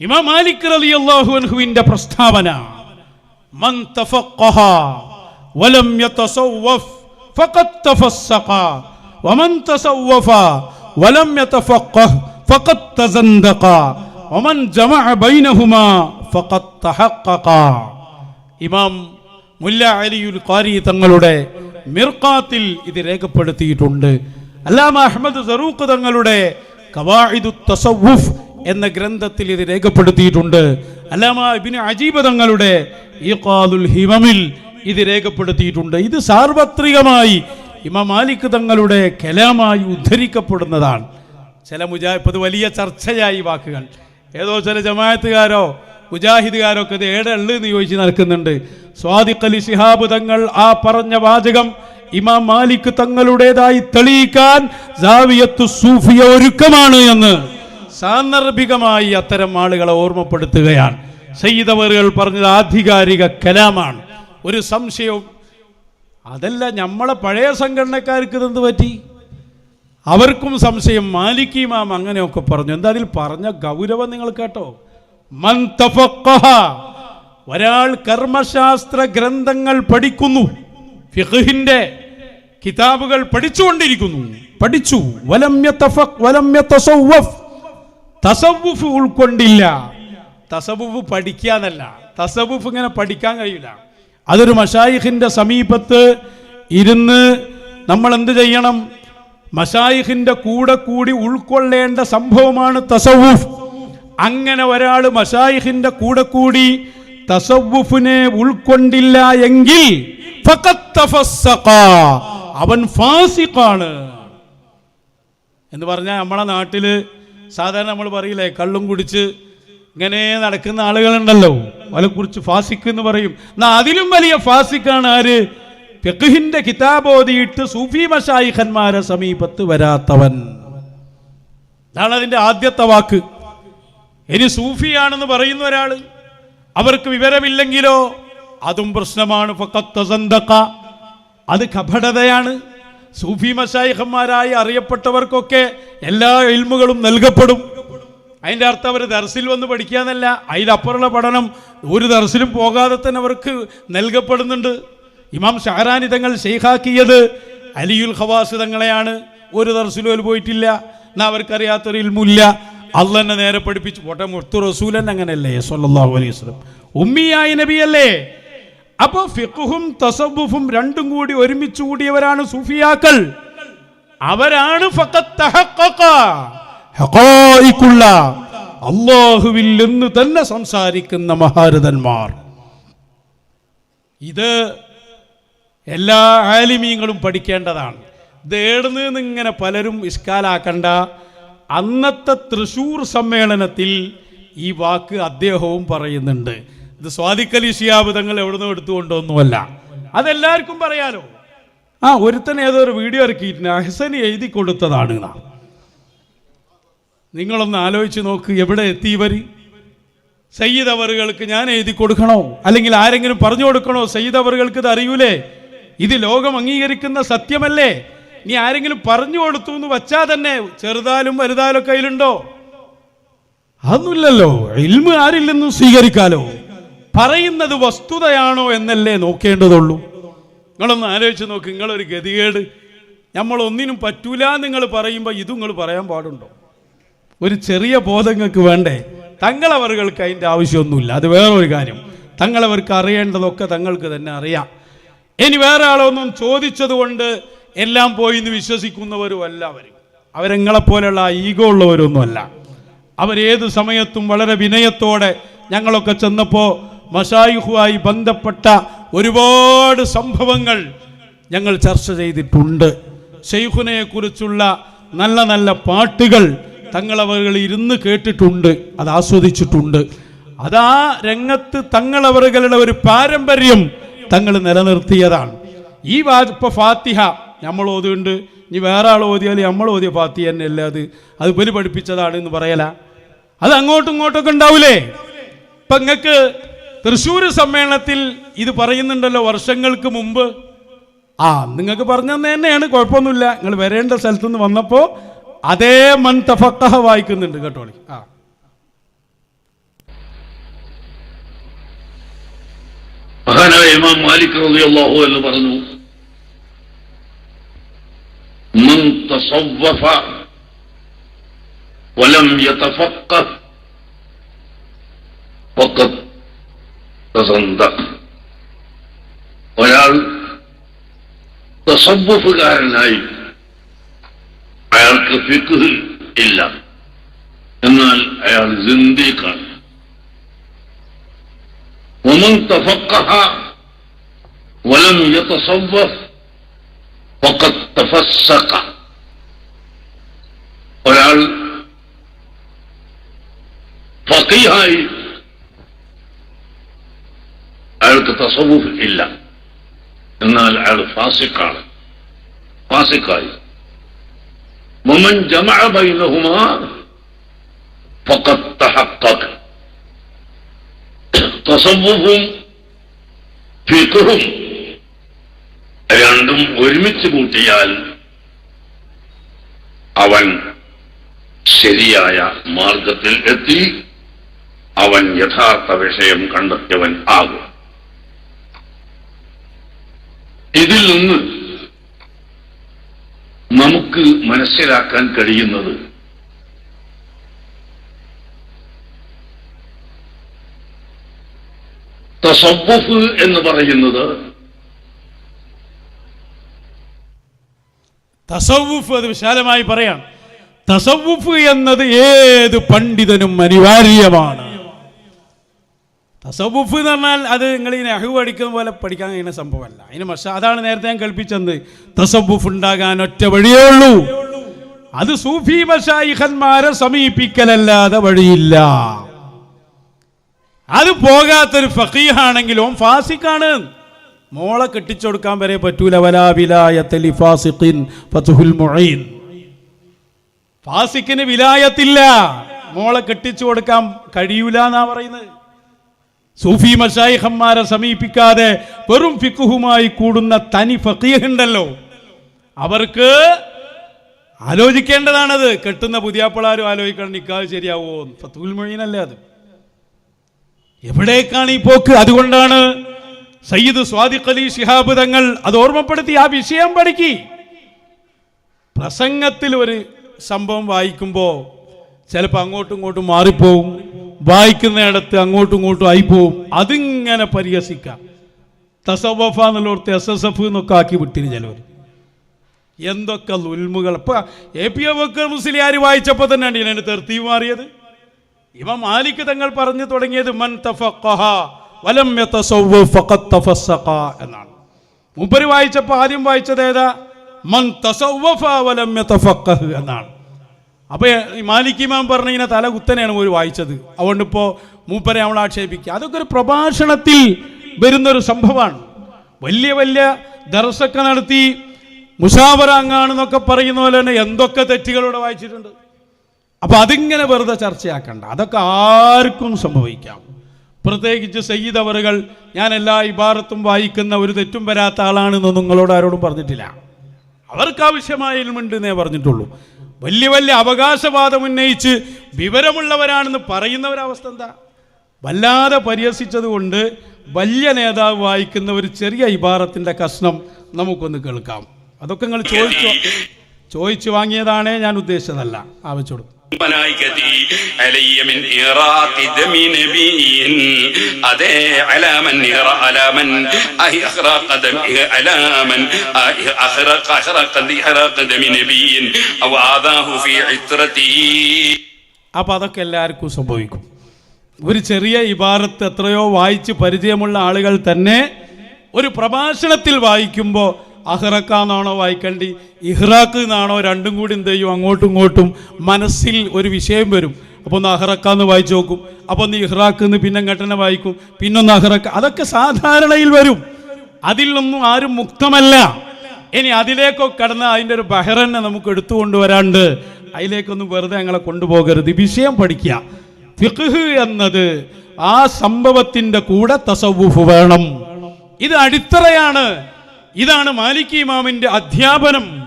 ഇമാം മാലിക് റളിയല്ലാഹു അൻഹുവിന്റെ പ്രസ്താവന വലം ഇമാം മുല്ല അലിയുൽ ഖാരി തങ്ങളുടെ മിർഖാത്തിൽ ഇത് രേഖപ്പെടുത്തിയിട്ടുണ്ട്. അല്ലാമ സറൂഖ് തങ്ങളുടെ തസവ്വുഫ് എന്ന ഗ്രന്ഥത്തിൽ ഇത് രേഖപ്പെടുത്തിയിട്ടുണ്ട്. അല്ലാമ ഇബ്നു അജീബ് തങ്ങളുടെ ഹിമമിൽ ഇത് രേഖപ്പെടുത്തിയിട്ടുണ്ട്. ഇത് സാർവത്രികമായി ഇമാം മാലിക് തങ്ങളുടെ കലാമായി ഉദ്ധരിക്കപ്പെടുന്നതാണ്. ചില മുജാ ഇപ്പത് വലിയ ചർച്ചയായി വാക്കുകൾ. ഏതോ ചില ജമാഅത്തുകാരോ മുജാഹിദുകാരോ ഒക്കെ ഇത് ഏടെ ഉള്ളു എന്ന് ചോദിച്ച് നടക്കുന്നുണ്ട്. സ്വാദിഖ് അലി ശിഹാബ് തങ്ങൾ ആ പറഞ്ഞ വാചകം ഇമാം മാലിക് തങ്ങളുടേതായി തെളിയിക്കാൻ സൂഫിയ ഒരുക്കമാണ് എന്ന്. സാന്ദർഭികമായി അത്തരം ആളുകളെ ഓർമ്മപ്പെടുത്തുകയാണ്. സയ്യിദവറുകൾ പറഞ്ഞത് ആധികാരിക കലാമാണ്. ഒരു സംശയവും അതല്ല നമ്മളെ പഴയ സംഘടനക്കാർക്ക് ഇതെന്ത് പറ്റി? അവർക്കും സംശയം. മാലിക് ഇമാം അങ്ങനെയൊക്കെ പറഞ്ഞു. എന്താ അതിൽ പറഞ്ഞ ഗൗരവം നിങ്ങൾ കേട്ടോ. ഒരാൾ കർമ്മശാസ്ത്ര ഗ്രന്ഥങ്ങൾ പഠിക്കുന്നു. ഫിഖ്ഹിന്റെ കിതാബുകൾ പഠിച്ചുകൊണ്ടിരിക്കുന്നു. പഠിച്ചു. വലം യതഫഖ് വലം യതസവ്വഫ്. തസവുഫ് ഉൾക്കൊണ്ടില്ല. തസവുഫ് പഠിക്കാന്നല്ല. തസവുഫ് ഇങ്ങനെ പഠിക്കാൻ കഴിയില്ല. അതൊരു മഷായിഖിന്റെ സമീപത്ത് ഇരുന്ന് നമ്മൾ എന്ത് ചെയ്യണം? മഷായിഖിന്റെ കൂടെ കൂടി ഉൾക്കൊള്ളേണ്ട സംഭവമാണ് തസവുഫ് അങ്ങനെ ഒരാൾ മഷായിഖിന്റെ കൂടെ കൂടി തസവുഫിനെ ഉൾക്കൊണ്ടില്ല എങ്കിൽ. അവൻ ഫാസിഖാണ്. എന്ന് പറഞ്ഞാൽ നമ്മളെ നാട്ടിൽ സാധാരണ നമ്മൾ പറയില്ലേ കള്ളും കുടിച്ച് ഇങ്ങനെ നടക്കുന്ന ആളുകളുണ്ടല്ലോ. അവരെ കുറിച്ച് ഫാസിക്ക് എന്ന് പറയും. എന്നാ അതിലും വലിയ ഫാസിക്കാണ് ആര്? ഫിഖ്ഹിന്റെ കിതാബ് ഓതിയിട്ട് സൂഫി മഷായിഖന്മാരെ സമീപത്ത് വരാത്തവൻ. അതാണ് അതിന്റെ ആദ്യത്തെ വാക്ക്. ഇനി സൂഫിയാണെന്ന് പറയുന്ന ഒരാൾ അവർക്ക് വിവരമില്ലെങ്കിലോ അതും പ്രശ്നമാണ്. അത് കപടതയാണ്. സൂഫി മഷായിഹന്മാരായി അറിയപ്പെട്ടവർക്കൊക്കെ എല്ലാ ഇൽമുകളും നൽകപ്പെടും. അതിന്റെ അർത്ഥം അവർ ദർസിൽ വന്ന് പഠിക്കാന്നല്ല അതിലപ്പുറമുള്ള പഠനം ഒരു ദർസിലും പോകാതെ തന്നെ അവർക്ക് നൽകപ്പെടുന്നുണ്ട്. ഇമാം ഷഹറാനി തങ്ങൾ ഷെയ്ഖാക്കിയത് അലിയുൽ ഖവാസ് തങ്ങളെയാണ്. ഒരു ദർസിലും പോയിട്ടില്ല. എന്നാ അവർക്കറിയാത്തൊരു ഇൽമില്ല അള്ളന്നെ നേരെ പഠിപ്പിച്ചു. പോട്ടെ മുത്തു റസൂലൻ അങ്ങനെയല്ലേ? സല്ലല്ലാഹു അലൈഹി വസല്ലം. ഉമ്മിയായ നബിയല്ലേ? അപ്പൊ ഫിഖുഹും തസവ്വുഫും രണ്ടും കൂടി ഒരുമിച്ച് കൂടിയവരാണ് സൂഫിയാക്കൾ. അവരാണ് അള്ളാഹുവിൽ നിന്ന് തന്നെ സംസാരിക്കുന്ന മഹാരഥന്മാർ. ഇത് എല്ലാ ആലിമീങ്ങളും പഠിക്കേണ്ടതാണ്. ഇത് ഏടുന്ന് ഇങ്ങനെ പലരും ഇഷ്കാലാക്കണ്ട അന്നത്തെ തൃശൂർ സമ്മേളനത്തിൽ ഈ വാക്ക് അദ്ദേഹവും പറയുന്നുണ്ട്. ഇത് സ്വാദിക്കലി ഷിയാബ് തങ്ങൾ എവിടുന്ന് എടുത്തുകൊണ്ടൊന്നുമല്ല അതെല്ലാവർക്കും പറയാലോ? ആ ഒരുത്തൻ ഏതൊരു വീഡിയോ ഇറക്കിയിട്ടുണ്ട്. അഹസനി എഴുതി കൊടുത്തതാണ്. നിങ്ങളൊന്ന് ആലോചിച്ച് നോക്ക് എവിടെ എത്തി ഇവർ സയ്യിദ് അവറുകൾക്ക് ഞാൻ എഴുതി കൊടുക്കണോ? അല്ലെങ്കിൽ ആരെങ്കിലും പറഞ്ഞു കൊടുക്കണോ? സയ്യിദ് അവറുകൾക്ക് ഇത് അറിയൂലേ? ഇത് ലോകം അംഗീകരിക്കുന്ന സത്യമല്ലേ? നീ ആരെങ്കിലും പറഞ്ഞു കൊടുത്തു എന്ന് വച്ചാൽ തന്നെ ചെറുതാലും വലുതാലും കയ്യിലുണ്ടോ? അതൊന്നുമില്ലല്ലോ. ഇൽമ ആരിൽ നിന്നും സ്വീകരിക്കാലോ? പറയുന്നത് വസ്തുതയാണോ എന്നല്ലേ നോക്കേണ്ടതുള്ളൂ. നിങ്ങളൊന്ന് ആലോചിച്ച് നോക്ക് നിങ്ങളൊരു ഗതികേട്. നമ്മളൊന്നിനും പറ്റൂല നിങ്ങൾ പറയുമ്പോൾ ഇത് നിങ്ങൾ പറയാൻ പാടുണ്ടോ? ഒരു ചെറിയ ബോധങ്ങൾക്ക് വേണ്ടേ? തങ്ങളവറുകൾക്ക് അതിന്റെ ആവശ്യമൊന്നുമില്ല. അത് വേറൊരു കാര്യം. തങ്ങളവർക്ക് അറിയേണ്ടതൊക്കെ തങ്ങൾക്ക് തന്നെ അറിയാം. ഇനി വേറെ ആളൊന്നും ചോദിച്ചത് കൊണ്ട് എല്ലാം പോയി എന്ന് വിശ്വസിക്കുന്നവരും അല്ല അവർ അവരെങ്ങളെപ്പോലെയുള്ള ഈഗോ ഉള്ളവരൊന്നുമല്ല. അവരേത് സമയത്തും വളരെ വിനയത്തോടെ ഞങ്ങളൊക്കെ ചെന്നപ്പോൾ മഷായുഹുമായി ബന്ധപ്പെട്ട ഒരുപാട് സംഭവങ്ങൾ ഞങ്ങൾ ചർച്ച ചെയ്തിട്ടുണ്ട്. ഷെയ്ഖുനെ കുറിച്ചുള്ള നല്ല നല്ല പാട്ടുകൾ തങ്ങളവറുകൾ ഇരുന്ന് കേട്ടിട്ടുണ്ട്. അത് ആസ്വദിച്ചിട്ടുണ്ട്. അതാ രംഗത്ത് തങ്ങളവറുകളുടെ ഒരു പാരമ്പര്യം തങ്ങൾ നിലനിർത്തിയതാണ്. ഈ വാ ഫാത്തിഹ നമ്മൾ ഓതുണ്ട് ഇനി വേറെ ആൾ ഓതിയാൽ നമ്മൾ ഓതിയ ഫാത്തിഹ തന്നെ അല്ലേ അത്? അത് ബലി പഠിപ്പിച്ചതാണ് എന്ന് പറയല. അത് അങ്ങോട്ടും ഇങ്ങോട്ടൊക്കെ ഉണ്ടാവൂലേ? ഇപ്പൊ നിങ്ങൾക്ക് തൃശ്ശൂർ സമ്മേളനത്തിൽ ഇത് പറയുന്നുണ്ടല്ലോ വർഷങ്ങൾക്ക് മുമ്പ്. ആ നിങ്ങൾക്ക് പറഞ്ഞു തന്നെയാണ് കുഴപ്പമൊന്നുമില്ല. നിങ്ങൾ വരേണ്ട സ്ഥലത്തു നിന്ന് വന്നപ്പോൾ അതേ മൻ തഫക്കഹ വായിക്കുന്നുണ്ട് കേട്ടോളി. ആ. മഹാനായ ഇമാം മാലിക് റളിയല്ലാഹു എന്ന് പറഞ്ഞു من تصوف ولم يتفقه فقد تصدق ഒരാൾ തസവ്വുഫുകാരനായി അയാൾക്ക് ഫിഖ് ഇല്ല എന്നാൽ അയാൾ സിന്ദീഖാണ് ومن تفقه ولم يتصوف فقد تفسق ഒരാൾ ഫക്കീഹായി തസവുഫ് ഇല്ല. എന്നാൽ അയാൾ ഫാസിക്കാണ്. ഫാസിക്കായി. മൊമൻ ജമഅ ബൈനഹുമാ ഫഖദ് തഹഖഖ. തസവുഫും ഫിഖുഹും രണ്ടും ഒരുമിച്ച് കൂട്ടിയാൽ അവൻ ശരിയായ മാർഗത്തിൽ എത്തി അവൻ യഥാർത്ഥ വിഷയം കണ്ടെത്തിയവൻ ആകും. ഇതിൽ നിന്ന് നമുക്ക് മനസ്സിലാക്കാൻ കഴിയുന്നത് തസവ്വുഫ് എന്ന് പറയുന്നത് തസവുഫ് അത് വിശാലമായി പറയാം. തസവുഫ് എന്നത് ഏത് പണ്ഡിതനും അനിവാര്യമാണ്. തസവുഫ് എന്ന് പറഞ്ഞാൽ അത് നിങ്ങൾ ഈ നെഹു പഠിക്കുന്ന പോലെ പഠിക്കാൻ കഴിയുന്ന സംഭവമല്ല. അതിന് പക്ഷെ അതാണ് നേരത്തെ ഞാൻ കൽപ്പിച്ചത് തസവുഫ് ഉണ്ടാകാൻ ഒറ്റ വഴിയേ ഉള്ളൂ. അത് സൂഫി മഷായിഖന്മാരെ സമീപിക്കലല്ലാതെ വഴിയില്ല. അത് പോകാത്തൊരു ഫക്കീഹാണെങ്കിലും ഫാസിക്കാണ് മോളെ കെട്ടിച്ചു കൊടുക്കാൻ വരെ പറ്റൂല. മുഈൻ. ഫാസിക്കിന് വിലായത്തില്ല. മോളെ കെട്ടിച്ചു കൊടുക്കാൻ കഴിയൂല എന്നാ പറയുന്നത്. സൂഫി മഷായിഹന്മാരെ സമീപിക്കാതെ വെറും ഫിക്കുഹുമായി കൂടുന്ന തനി ഫക്കീഹ് ഉണ്ടല്ലോ. അവർക്ക് ആലോചിക്കേണ്ടതാണത്. കെട്ടുന്ന പുതിയാപ്പിളാരും ആലോചിക്കണം നിക്കാതെ ശരിയാവോ ഫത്തുൽ മൊഴീനല്ലേ അത്. എവിടേക്കാണ് ഈ പോക്ക്? അതുകൊണ്ടാണ് സയ്യിദ് സ്വാദിഖ് അലി ശിഹാബ് തങ്ങൾ അത് ഓർമ്മപ്പെടുത്തി ആ വിഷയം പഠിക്കി. പ്രസംഗത്തിൽ ഒരു സംഭവം വായിക്കുമ്പോൾ ചിലപ്പോൾ അങ്ങോട്ടും ഇങ്ങോട്ടും മാറിപ്പോവും. വായിക്കുന്നിടത്ത് അങ്ങോട്ടും ഇങ്ങോട്ടും ആയിപ്പോവും. അതിങ്ങനെ പരിഹസിക്കാം. തസവഫ എന്നുള്ളവർത്ത് എസ് എസ് എഫ് എന്നൊക്കെ ആക്കി വിട്ടിന് ചിലവർ എന്തൊക്കെ ലുൽമുകൾ. അപ്പൊ എ പി അബക്കർ മുസ്ലിയാർ വായിച്ചപ്പോൾ തന്നെയാണ് ഇതിനെ തെർത്തി മാറിയത്. ഇവ മാലിക് തങ്ങൾ പറഞ്ഞു തുടങ്ങിയത് മൻ വലം എന്നാണ്. മുമ്പര് വായിച്ചപ്പോൾ ആദ്യം വായിച്ചത് ഏതാ? മൻ വലം എന്നാണ്. അപ്പോൾ മാലിക്കിമാൻ പറഞ്ഞിങ്ങനെ തല കുത്തനെയാണ് ഒരു വായിച്ചത്. അതുകൊണ്ട് ഇപ്പോൾ മൂപ്പരെ നമ്മൾ ആക്ഷേപിക്കുക. അതൊക്കെ ഒരു പ്രഭാഷണത്തിൽ വരുന്നൊരു സംഭവമാണ്. വലിയ വലിയ ദർശക്ക നടത്തി മുഷാവറ അങ്ങാണെന്നൊക്കെ പറയുന്ന പോലെ തന്നെ എന്തൊക്കെ തെറ്റുകളോടെ വായിച്ചിട്ടുണ്ട്. അപ്പോൾ അതിങ്ങനെ വെറുതെ ചർച്ചയാക്കണ്ട. അതൊക്കെ ആർക്കും സംഭവിക്കാം. പ്രത്യേകിച്ച് സയ്യിദ് അവറുകൾ ഞാൻ എല്ലാ ഇബാറത്തും വായിക്കുന്ന ഒരു തെറ്റും വരാത്ത ആളാണെന്ന് നിങ്ങളോട് ആരോടും പറഞ്ഞിട്ടില്ല. അവർക്ക് ആവശ്യമായ ഇൽമുണ്ട് എന്നേ പറഞ്ഞിട്ടുള്ളൂ. വലിയ വലിയ അവകാശവാദം ഉന്നയിച്ച് വിവരമുള്ളവരാണെന്ന് പറയുന്നവരവസ്ഥ എന്താ? വല്ലാതെ പരിഹസിച്ചതുകൊണ്ട് വലിയ നേതാവ് വായിക്കുന്ന ഒരു ചെറിയ ഇബാറത്തിന്റെ കഷ്ണം നമുക്കൊന്ന് കേൾക്കാം. അതൊക്കെ നിങ്ങൾ ചോദിച്ചു? ചോദിച്ചു വാങ്ങിയതാണേ ഞാൻ ഉദ്ദേശിച്ചതല്ല. ആവശ്യപ്പെടും അപ്പൊ അതൊക്കെ എല്ലാവർക്കും സംഭവിക്കും. ഒരു ചെറിയ ഇബാറത്ത് എത്രയോ വായിച്ച് പരിചയമുള്ള ആളുകൾ തന്നെ ഒരു പ്രഭാഷണത്തിൽ വായിക്കുമ്പോൾ അഹ്റക്കാന്നാണോ വായിക്കേണ്ടി ഇഹ്റാക്ക് എന്നാണോ രണ്ടും കൂടി എന്ത് ചെയ്യും? അങ്ങോട്ടും ഇങ്ങോട്ടും മനസ്സിൽ ഒരു വിഷയം വരും. അപ്പോൾ ഒന്ന് അഹ്റക്കാന്ന് വായിച്ചു നോക്കും. അപ്പോൾ ഒന്ന് ഇഹ്റാക്ക് എന്ന് പിന്നെ ഘട്ടനെ വായിക്കും. പിന്നെ പിന്നൊന്ന് അഹ്റക്ക അതൊക്കെ സാധാരണയിൽ വരും. അതിൽ നിന്നും ആരും മുക്തമല്ല. ഇനി അതിലേക്കൊക്കെ കടന്ന് അതിന്റെ ഒരു ബഹറന്നെ നമുക്ക് എടുത്തുകൊണ്ടുവരാണ്ട് അതിലേക്കൊന്നും വെറുതെ ഞങ്ങളെ കൊണ്ടുപോകരുത്. വിഷയം പഠിക്കുക ഫിഖ് എന്നത് ആ സംഭവത്തിന്റെ കൂടെ തസവുഫ് വേണം. ഇത് അടിത്തറയാണ്. ഇതാണ് മാലിക് ഇമാമിന്റെ അധ്യാപനം.